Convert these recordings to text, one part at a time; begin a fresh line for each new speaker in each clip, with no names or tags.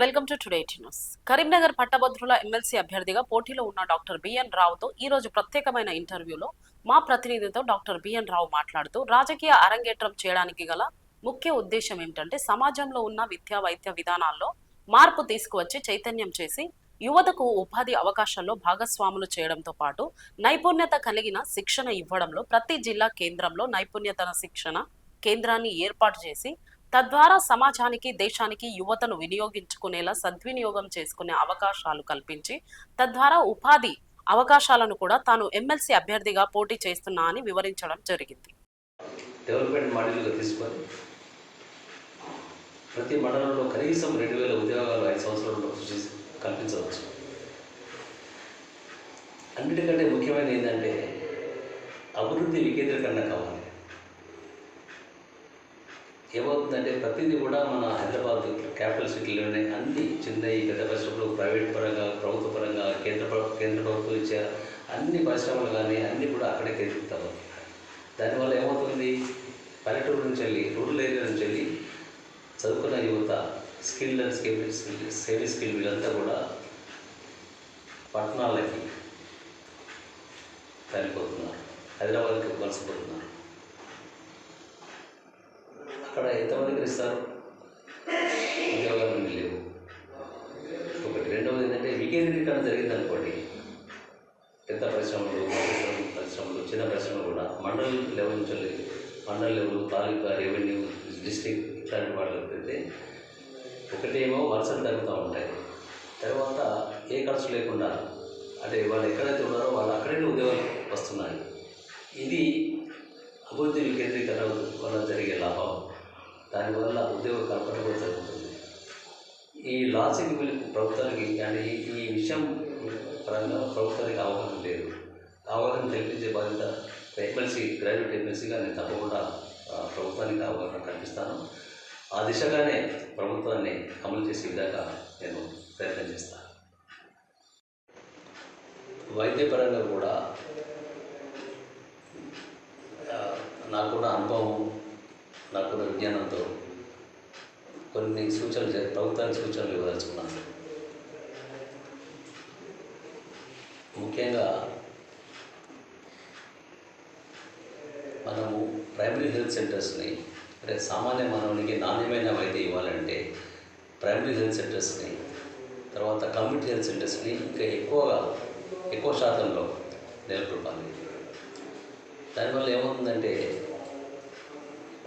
Welcome to today news. Karimnagar పట్టభద్రుల MLC అభ్యర్థిగా పోటీలో ఉన్న డాక్టర్ బిఎన్ రావుతో ఈ రోజు ప్రత్యేకమైన ఇంటర్వ్యూలో మా ప్రతినిధితో డాక్టర్ బిఎన్ రావు మాట్లాడుతూ రాజకీయ అరంగేట్రం చేయడానికి గల ముఖ్య ఉద్దేశం ఏమిటంటే సమాజంలో ఉన్న విద్యా వైద్య విధానాల్లో మార్పు తీసుకువచ్చి చైతన్యం చేసి యువతకు ఉపాధి అవకాశాల్లో భాగస్వాములు చేయడంతో పాటు నైపుణ్యత కలిగిన శిక్షణ ఇవ్వడంలో ప్రతి జిల్లా కేంద్రంలో నైపుణ్యతన శిక్షణ కేంద్రాన్ని ఏర్పాటు చేసి తద్వారా సమాజానికి దేశానికి యువతను వినియోగించుకునేలా సద్వినియోగం చేసుకునే అవకాశాలు కల్పించి తద్వారా ఉపాధి అవకాశాలను కూడా తాను ఎమ్మెల్సీ అభ్యర్థిగా పోటీ చేస్తున్నా అని వివరించడం జరిగింది.
డెవలప్మెంట్ మోడల్గా తీసుకొని ప్రతి మండలంలో కనీసం రెండు వేల ఉద్యోగాలు ఐదు సంవత్సరాల్లో సృష్టి కల్పించవచ్చు. అన్నిటికంటే ముఖ్యమైనది ఏంటంటే అభివృద్ధి వికేంద్రీకరణ కావాలి. ఏమవుతుందంటే ప్రతిదీ కూడా మన హైదరాబాద్ క్యాపిటల్ సిటీలోనే అన్ని చిన్నవి పెద్ద పరిశ్రమలు ప్రైవేట్ పరంగా ప్రభుత్వ పరంగా కేంద్ర కేంద్ర ప్రభుత్వం ఇచ్చే అన్ని పరిశ్రమలు కానీ అన్నీ కూడా అక్కడే కేంద్రీకృతం దానివల్ల ఏమవుతుంది? పల్లెటూరు నుంచి వెళ్ళి రూరల్ ఏరియా నుంచి వెళ్ళి చదువుకున్న యువత skill and skill savvy skill వీళ్ళంతా కూడా పట్టణాలకి వెళ్ళిపోతున్నారు హైదరాబాద్కి వలసపోతున్నారు అక్కడ ఎంతమందికి ఇస్తారు ఉద్యోగాలు లేవు. ఒకటి. రెండవది ఏంటంటే వికేంద్రీకరణ జరిగింది అనుకోండి. పెద్ద పరిశ్రమలు పరిశ్రమలు చిన్న పరిశ్రమలు కూడా మండల్ లెవెల్ నుంచి వెళ్ళి mandal level taluka revenue district ఇట్లాంటి వాటికి పెడితే ఒకటేమో వరుసలు తగ్గుతూ ఉంటాయి. తర్వాత ఏ ఖర్చు లేకుండా అంటే వాళ్ళు ఎక్కడైతే ఉన్నారో వాళ్ళు అక్కడే ఉద్యోగాలు వస్తున్నాయి. ఇది అభివృద్ధి వికేంద్రీకరణ వల్ల జరిగే లాభం. దానివల్ల ఉద్యోగ కల్పన కూడా జరుగుతుంది. ఈ లాసింగ్ వీళ్ళకి ప్రభుత్వానికి కానీ ఈ విషయం పరంగా ప్రభుత్వానికి అవగాహన లేదు. అవగాహన కల్పించే బాధ్యత ఎమ్మెల్సీ గ్రాడ్యుయేట్ ఎమ్మెల్సీగా నేను తప్పకుండా ప్రభుత్వానికి అవగాహన కల్పిస్తాను. ఆ దిశగానే ప్రభుత్వాన్ని అమలు చేసే విధంగా నేను ప్రయత్నం చేస్తాను. వైద్యపరంగా కూడా నాకు కూడా అనుభవం నాకున్న విజ్ఞానంతో కొన్ని సూచనలు ప్రభుత్వానికి సూచనలు ఇవ్వదలుచుకున్నాను. ముఖ్యంగా మనము ప్రైమరీ హెల్త్ సెంటర్స్ని అంటే సామాన్య మానవునికి నాణ్యమైన వైద్యం ఇవ్వాలంటే ప్రైమరీ హెల్త్ సెంటర్స్ని తర్వాత కమ్యూనిటీ హెల్త్ సెంటర్స్ని ఇంకా ఎక్కువగా ఎక్కువ శాతంలో నెలకొల్పాలి. దానివల్ల ఏమవుతుందంటే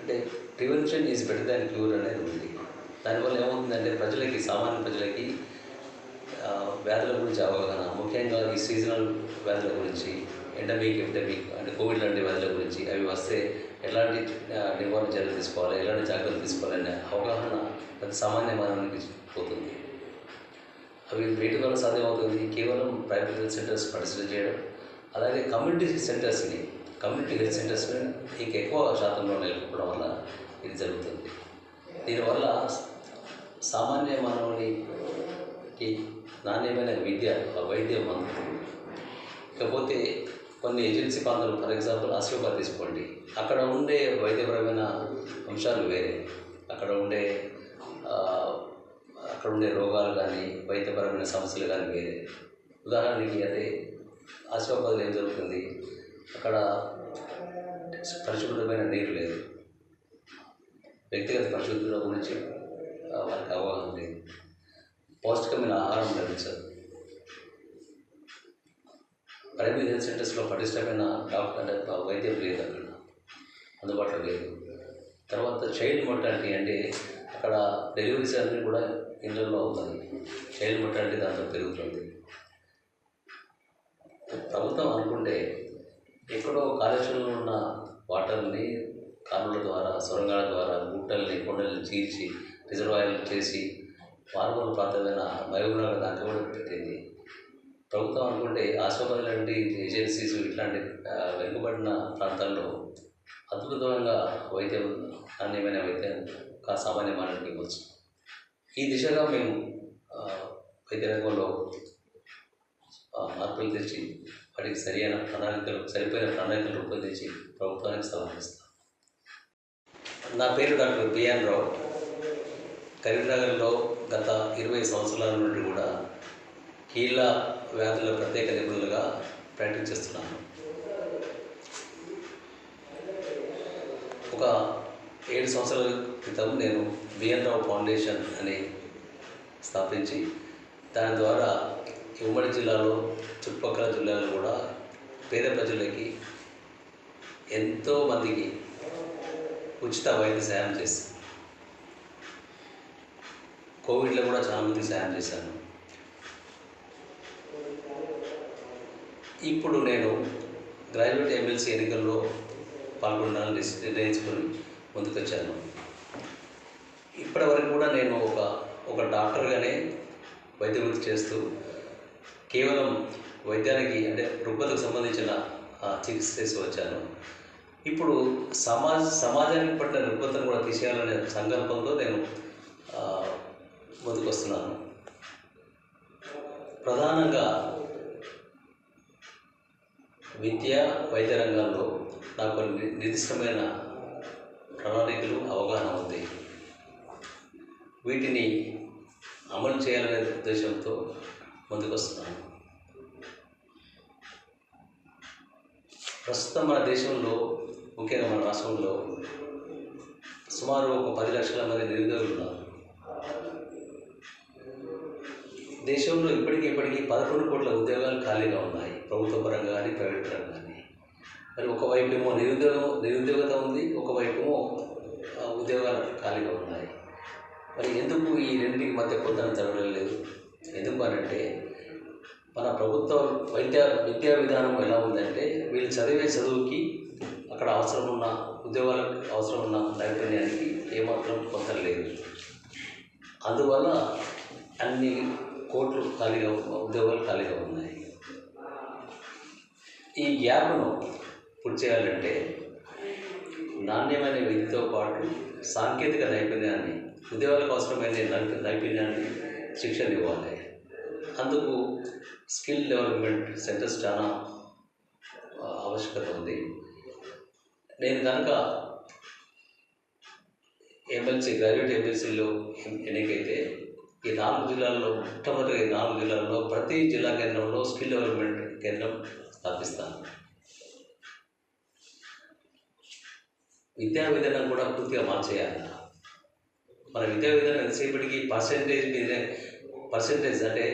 అంటే prevention is better than cure అనేది ఉంది. దానివల్ల ఏమవుతుందంటే ప్రజలకి సామాన్య ప్రజలకి వ్యాధుల గురించి అవగాహన ముఖ్యంగా ఈ సీజనల్ వ్యాధుల గురించి ఎండమిక్ ఎఫ్డమిక్ అంటే కోవిడ్ లాంటి వ్యాధుల గురించి అవి వస్తే ఎలాంటి నివారణ చర్యలు తీసుకోవాలి ఎలాంటి జాగ్రత్తలు తీసుకోవాలనే అవగాహన ప్రతి సామాన్య మానవునికి పోతుంది. అవి వేటి వల్ల సాధ్యమవుతుంది. కేవలం ప్రైవేట్ హెల్త్ సెంటర్స్ పరిశీలన చేయడం అలాగే కమ్యూనిటీ సెంటర్స్ని కమ్యూనిటీ హెల్త్ సెంటర్స్ని ఇంకా ఎక్కువ శాతంలో నెలకొల్పడం వల్ల ఇది జరుగుతుంది. దీనివల్ల సామాన్య మానవునికి నాణ్యమైన విద్య వైద్యం అందుతుంది. ఇకపోతే కొన్ని ఏజెన్సీ ప్రాంతాలు ఫర్ ఎగ్జాంపుల్ ఆసిఫాబాద్ తీసుకోండి. అక్కడ ఉండే వైద్యపరమైన అంశాలు వేరే. అక్కడ ఉండే అక్కడ ఉండే రోగాలు కానీ వైద్యపరమైన సమస్యలు కానీ వేరే. ఉదాహరణకి అదే ఆసిఫాబాద్లో ఏం జరుగుతుంది? అక్కడ పరిశుభ్రమైన నీరు లేదు. వ్యక్తిగత పరిశుభ్రత గురించి వారికి అవగాహన లేదు. పౌష్టికమైన ఆహారం లభించదు ప్రైమరీ హెల్త్ సెంటర్స్లో పటిష్టమైన డాక్టర్ అంటే వైద్యం లేదు అక్కడ. అందుబాటులో లేదు. తర్వాత చైల్డ్ మొర్టాలిటీ అంటే అక్కడ డెలివరీస్ అన్నీ కూడా ఇళ్ళల్లో అవుతుంది చైల్డ్ మొర్టాలిటీ దాంట్లో పెరుగుతుంది. ప్రభుత్వం అనుకుంటే ఎక్కడో కాళేశ్వరంలో ఉన్న వాటర్ని కాలువల ద్వారా సొరంగాల ద్వారా గుట్టల్ని కొండల్ని చీల్చి రిజర్వాయర్లు చేసి పాల్గొన ప్రాంతమైన మహబూబ్నగర్ దాకా కూడా పెట్టింది. ప్రభుత్వం అనుకుంటే ఆసుపత్రి లాంటి ఏజెన్సీస్ ఇట్లాంటి వెనుకబడిన ప్రాంతాల్లో అద్భుతమైన వైద్యం నాణ్యమైన వైద్యం కా సామాన్య మానవుడికి ఇవ్వచ్చు. ఈ దిశగా మేము వైద్య రంగంలో మార్పులు తెచ్చి వాటికి సరైన ప్రణాళికలు సరిపోయిన ప్రణాళికలు రూపొందించి ప్రభుత్వానికి సమర్పిస్తాం. నా పేరు డాక్టర్ బిఎన్ రావు. కరీంనగర్లో గత ఇరవై సంవత్సరాల నుండి కూడా కీళ్ళ వ్యాధుల ప్రత్యేక నిపుణులుగా ప్రాక్టీస్ చేస్తున్నాను ఒక ఏడు సంవత్సరాల క్రితం నేను బిఎన్ రావు ఫౌండేషన్ అని స్థాపించి దాని ద్వారా ఉమ్మడి జిల్లాలో చుట్టుపక్కల జిల్లాలో కూడా పేద ప్రజలకి ఎంతో మందికి ఉచిత వైద్య సాయం చేసి కోవిడ్లో కూడా చాలా మందికి సాయం చేశాను ఇప్పుడు నేను గ్రాడ్యుయేట్ ఎమ్మెల్సీ ఎన్నికల్లో పాల్గొనాలని నిర్ణయించుకొని ముందుకొచ్చాను. ఇప్పటివరకు కూడా నేను ఒక ఒక డాక్టర్గానే వైద్య వృత్తి చేస్తూ కేవలం వైద్యానికి అంటే రుగ్మతకు సంబంధించిన చికిత్స చేసి వచ్చాను ఇప్పుడు సమాజ సమాజానికి పట్టిన రుగ్మతను కూడా తీసేయాలనే సంకల్పంతో నేను ముందుకొస్తున్నాను. ప్రధానంగా విద్య వైద్య రంగంలో నాకు నిర్దిష్టమైన ప్రణాళికలు అవగాహన ఉంది. వీటిని అమలు చేయాలనే ఉద్దేశంతో ముందుకొస్తున్నాము ప్రస్తుతం మన దేశంలో ముఖ్యంగా మన రాష్ట్రంలో సుమారు ఒక పది లక్షల మంది నిరుద్యోగులు ఉన్నారు. దేశంలో ఇప్పటికి ఇప్పటికీ పదకొండు కోట్ల ఉద్యోగాలు ఖాళీగా ఉన్నాయి. ప్రభుత్వ పరంగా కానీ ప్రైవేట్ పరంగా కానీ మరి ఒకవైపు ఏమో నిరుద్యోగం నిరుద్యోగత ఉంది ఒకవైపు ఏమో ఉద్యోగాలు ఖాళీగా ఉన్నాయి. మరి ఎందుకు ఈ రెండింటికి మధ్య పొందడం జరగడం లేదు? ఎందుకు అనంటే మన ప్రభుత్వం వైద్య విద్యా విధానం ఎలా ఉందంటే వీళ్ళు చదివే చదువుకి అక్కడ అవసరం ఉన్న ఉద్యోగాలకు అవసరం ఉన్న నైపుణ్యానికి ఏమాత్రం పొందడం లేదు. అందువల్ల అన్ని కోట్లు ఖాళీగా ఉద్యోగాలు ఖాళీగా ఉన్నాయి. ఈ గ్యాప్ను పూర్తి చేయాలంటే నాణ్యమైన విద్యతో పాటు సాంకేతిక నైపుణ్యాన్ని ఉద్యోగాలకు అవసరమైన నైపుణ్యాన్ని శిక్షణ ఇవ్వాలి. అందుకు స్కిల్ డెవలప్మెంట్ సెంటర్స్ చాలా ఆవశ్యకత ఉంది. నేను కనుక ఎమ్మెల్సీ గ్రాడ్యుయేట్ ఎమ్మెల్సీలో ఎన్నికైతే ఈ నాలుగు జిల్లాల్లో మొట్టమొదటి ఈ నాలుగు జిల్లాల్లో ప్రతి జిల్లా కేంద్రంలో స్కిల్ డెవలప్మెంట్ కేంద్రం స్థాపిస్తాను. విద్యా విధానం కూడా పూర్తిగా మార్చేయాలి. మన విద్యా విధానం ఎంతసేపటికి పర్సెంటేజ్ మీదే పర్సెంటేజ్ అంటే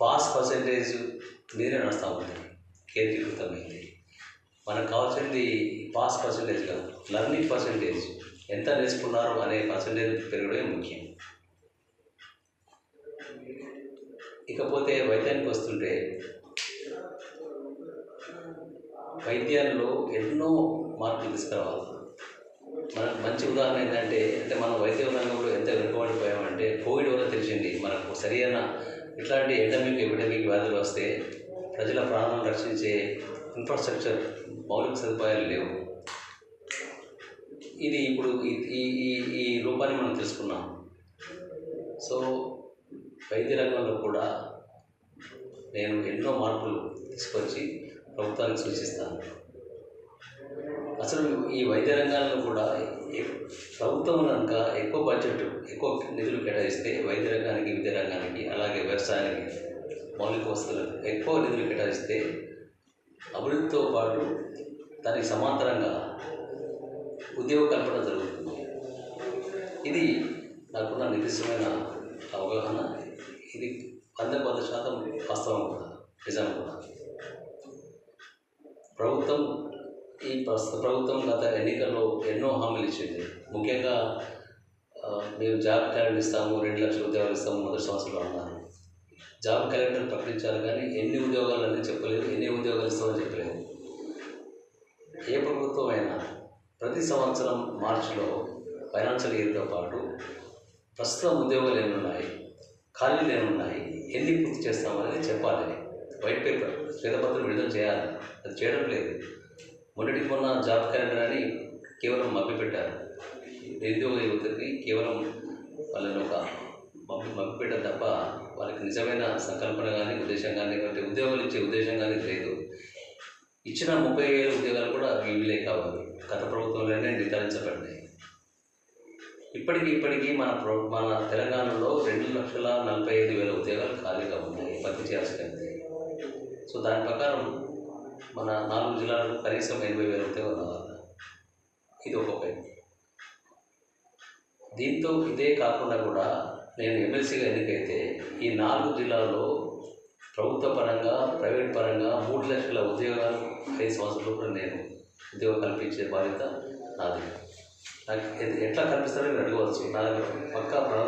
పాస్ పర్సెంటేజ్ మీదే నడుస్తూ ఉంది కేంద్రీకృతమైంది. మనకు కావాల్సింది పాస్ పర్సెంటేజ్ కాదు లర్నింగ్ పర్సెంటేజ్. ఎంత నేర్చుకున్నారు అనే పర్సెంటేజ్ పెరగడమే ముఖ్యం. ఇకపోతే వైద్యానికి వస్తుంటే వైద్యాల్లో ఎన్నో మార్పులు తీసుకురావాలి. మనకు మంచి ఉదాహరణ ఏంటంటే అంటే మనం వైద్య రంగంలో ఎంత వెనుకబడిపోయామంటే కోవిడ్ వల్ల తెలిసింది మనకు సరైన ఇట్లాంటి ఎండమిక్ ఎపిడమిక్ వ్యాధులు వస్తే ప్రజల ప్రాణాలను రక్షించే ఇన్ఫ్రాస్ట్రక్చర్ మౌలిక సదుపాయాలు లేవు. ఇది ఇప్పుడు ఈ- ఈ ఈ రూపాన్ని మనం తెలుసుకున్నాం. సో వైద్య రంగంలో కూడా నేను ఎన్నో మార్పులు తీసుకొచ్చి ప్రభుత్వానికి సూచిస్తాను. అసలు ఈ వైద్య రంగాల్లో కూడా ప్రభుత్వం కనుక ఎక్కువ బడ్జెట్ ఎక్కువ నిధులు కేటాయిస్తే వైద్య రంగానికి విద్య రంగానికి అలాగే వ్యవసాయానికి మౌలిక వస్తువులకు ఎక్కువ నిధులు కేటాయిస్తే అభివృద్ధితో పాటు దానికి సమాంతరంగా ఉద్యోగ కల్పన జరుగుతుంది. ఇది నాకున్న నిర్దిష్టమైన అవగాహన. ఇది వంద వంద శాతం వాస్తవం కూడా నిజం కూడా. ప్రభుత్వం ఈ ప్రస్తుత ప్రభుత్వం గత ఎన్నికల్లో ఎన్నో హామీలు ఇచ్చింది. ముఖ్యంగా మేము జాబ్ క్యాలెండర్ ఇస్తాము రెండు లక్షల ఉద్యోగాలు ఇస్తాము మొదటి సంవత్సరంలో అన్నారు. జాబ్ క్యాలెండర్ ప్రకటించారు కానీ ఎన్ని ఉద్యోగాలు అన్నీ చెప్పలేదు ఎన్ని ఉద్యోగాలు ఇస్తామని చెప్పలేదు. ఏ ప్రభుత్వం అయినా ప్రతి సంవత్సరం మార్చిలో ఫైనాన్షియల్ ఇయర్తో పాటు ప్రస్తుతం ఉద్యోగాలు ఎన్ని ఉన్నాయి ఖాళీలు ఎన్ని ఉన్నాయి ఎన్ని పూర్తి చేస్తామనేది చెప్పాలి. వైట్ పేపర్ శ్వేతపత్రం విడుదల చేయాలి. అది చేయడం లేదు. మొన్నటి మొన్న జాబ్ క్యాలెండర్ అని కేవలం మభ్యపెట్టారు నిరుద్యోగ యువతకి కేవలం వాళ్ళని ఒక మభ్య మభ్యపెట్టడం తప్ప వాళ్ళకి నిజమైన సంకల్పన కానీ ఉద్దేశం కానీ లేకపోతే ఉద్యోగాలు ఇచ్చే ఉద్దేశం కానీ లేదు. ఇచ్చిన ముప్పై వేల ఉద్యోగాలు కూడా వీళ్ళే కావాలి గత ప్రభుత్వంలోనే నిర్ధారించబడ్డాయి. ఇప్పటికి ఇప్పటికీ మన ప్ర మన తెలంగాణలో రెండు లక్షల నలభై ఐదు వేల ఉద్యోగాలు ఖాళీగా ఉన్నాయి భర్తీ చేయాల్సి సో దాని ప్రకారం మన నాలుగు జిల్లాలకు కనీసం ఎనభై వేల ఉద్యోగాలు రావాలి ఇది ఒక పాయింట్ దీంతో ఇదే కాకుండా కూడా నేను ఎమ్మెల్సీగా ఎన్నికైతే ఈ నాలుగు జిల్లాల్లో ప్రభుత్వ పరంగా ప్రైవేట్ పరంగా మూడు లక్షల ఉద్యోగాలు ఐదు సంవత్సరాలు కూడా నేను ఉద్యోగం కల్పించే బాధ్యత నాది. నాకు ఎట్లా కల్పిస్తారో మీరు అడగవచ్చు. నా దగ్గర పక్కా